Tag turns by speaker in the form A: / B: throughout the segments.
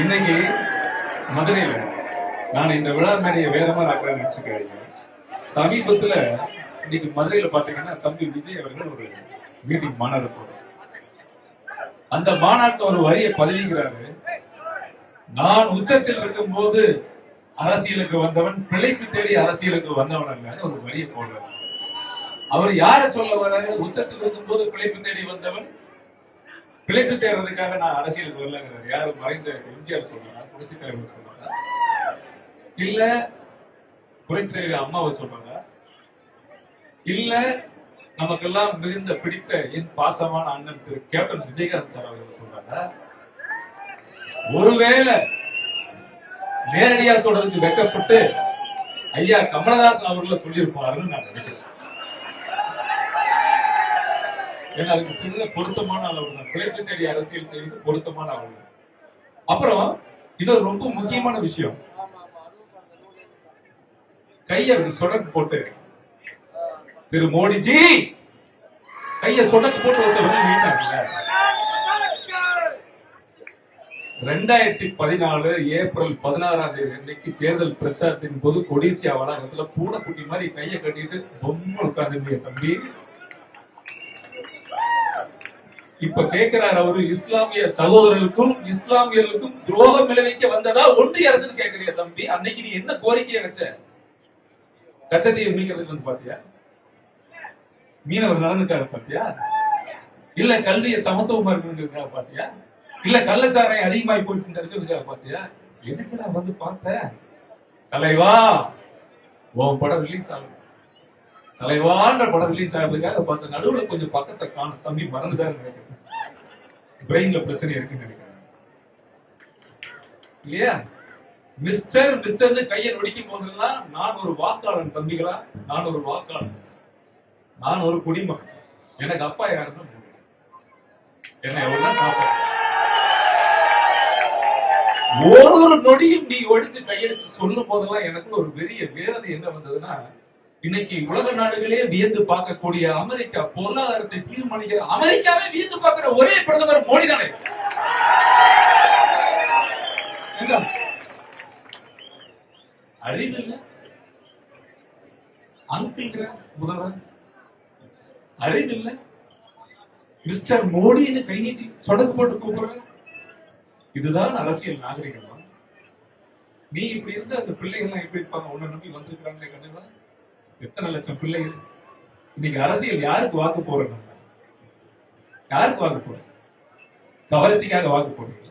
A: இன்னைக்கு மதுரையில நான் இந்த விழா மேடையை வேற மாதிரி ஆக்கிறேன்னு சமீபத்துல இன்னைக்கு மதுரையில பாத்தீங்கன்னா தம்பி விஜய் அவர்கள் ஒரு மீட்டிங் மாநாடு போறாரு. அந்த மாநாட்டில் ஒரு வரியை பதிவுகிறாரு நான் உச்சத்தில் இருக்கும் போது அரசியலுக்கு வந்தவன் பிழைப்பு தேடி அரசியலுக்கு வந்தவன் அல்ல ஒரு வரியை போடுறாரு. அவர் யார சொல்ல வர்றாரு உச்சத்தில் இருக்கும் போது பிழைப்பு தேடி வந்தவன் பிழைப்பு தேடுறதுக்காக நான் அரசியலுக்கு வரலங்கிறார். யாரும் மறைந்த எம்ஜிஆர் சொல்றாரா? புரட்சி தலைவர் சொல்றாரா? இல்ல புரட்சி தலைவர் அம்மாவை சொல்றாரா? இல்ல நமக்கெல்லாம் மிகுந்த பிடித்த என் பாசமான அண்ணன் திரு கேப்டன் விஜயகாந்த் சார் அவர்கள் சொல்றாரா? ஒருவேளை நேரடியா சொல்றதுக்கு வெக்கப்பட்டு ஐயா கமலஹாசன் அவர்கள் சொல்லியிருப்பாருன்னு நான் நினைக்கிறேன். ஏன்னா அதுக்கு சின்ன பொருத்தமான அளவு தான். பிழைப்பு தேடி அரசியல் செய்வது பொருத்தமான அளவு அப்புறம் இது ரொம்ப முக்கியமான விஷயம். கைய சொடக்கு போட்டு. திரு மோடிஜி! கைய சொடக்கு போட்டு ஒருத்தர் ரெண்டாயிரத்தி பதினாலு ஏப்ரல் பதினாறாம் தேதி அன்னைக்கு தேர்தல் பிரச்சாரத்தின் போது கொடிசியா வளாகத்துல பூனைக்குட்டி மாதிரி கையை கட்டிட்டு பொம்மை உட்கார்ந்து தம்பி. இப்ப கேட்கிறார் அவரு இஸ்லாமிய சகோதரர்களுக்கும் இஸ்லாமியர்களுக்கும் துரோகம் விளைவிக்க வந்ததா ஒன்றிய அரசு கேட்கறிய தம்பி. அன்னைக்கு நீ என்ன கோரிக்கையை வச்ச? கச்சத்தையை மீட்கிறதுக்கு வந்து பாத்தியா? மீனவர் நலனுக்காக பாத்தியா? இல்ல கல்வியை சமத்துவமா இருக்கிறதுக்காக பாத்தியா? இல்ல கள்ளச்சாராயம் அதிகமாய் போயிடுச்சு இருக்கிறதுக்காக பாத்தியா? நான் வந்து பார்த்த? தலைவா உன் படம் ரிலீஸ் ஆகும் தலைவான்ற படம் ரிலீஸ் ஆகிறதுக்காக பார்த்த நடுவுல கொஞ்சம் பக்கத்தை காணும் தம்பி மறந்துதான் நினைக்கிறேன். பிரெயின்ல பிரச்சனை இருக்குன்னு நினைக்கிறேன். இல்லையா? மிஸ்டர் மிஸ்டர்னு கையை நொடிக்கும் போதெல்லாம் நான் ஒரு வாக்காளன் தம்பிகளா? நான் ஒரு வாக்காளன். நான் ஒரு குடிமகன். எனக்கு அப்பா யாருன்னு என்ன என்னை எவ்வளவுதான் ஒரு ஒரு நொடியும் நீ ஒடிச்சு கையெழுத்து சொல்லும் போதெல்லாம் எனக்கு ஒரு பெரிய வேதனை என்ன வந்ததுன்னா இன்னைக்கு உலக நாடுகளே வியந்து பார்க்கக்கூடிய அமெரிக்கா பொருளாதாரத்தை தீர்மானிக்கிற அமெரிக்காவே வியந்து பார்க்கிற ஒரே பிரதமர் மோடி தானே அறிவு இல்ல. அங்கிள்ங்கிற முதல்வர். அறிவு இல்ல. மிஸ்டர் மோடின்னு கை நீட்டி சொடக்கு போட்டு கூப்பிடுற. இதுதான் அரசியல் நாகரிகமா? நீ இப்படி இருந்த அந்த பிள்ளைகள்லாம் எப்படி இருப்பாங்க? உன்னை நம்பி வந்திருக்கிறாங்களே கண்டிப்பா எத்தனை லட்சம் பிள்ளைகள்? இன்னைக்கு அரசியல் யாருக்கு வாக்கு போறோம் யாருக்கு வாக்கு போறோம் கவர்ச்சிக்காக வாக்கு போடுறீங்க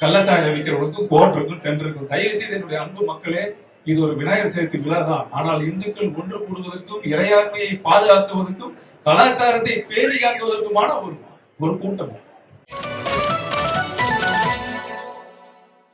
A: கள்ளச்சாயம் விற்கிறவங்களுக்கும் கோட் டெண்டருக்கும் தயவு செய்து என்னுடைய அன்பு மக்களே இது ஒரு விநாயகர் சதுர்த்தி விழா தான். ஆனால் இந்துக்கள் ஒன்று கூடுவதற்கும் இறையாண்மையை பாதுகாக்குவதற்கும் கலாச்சாரத்தை பேணி காக்குவதற்குமான ஒரு ஒரு கூட்டம்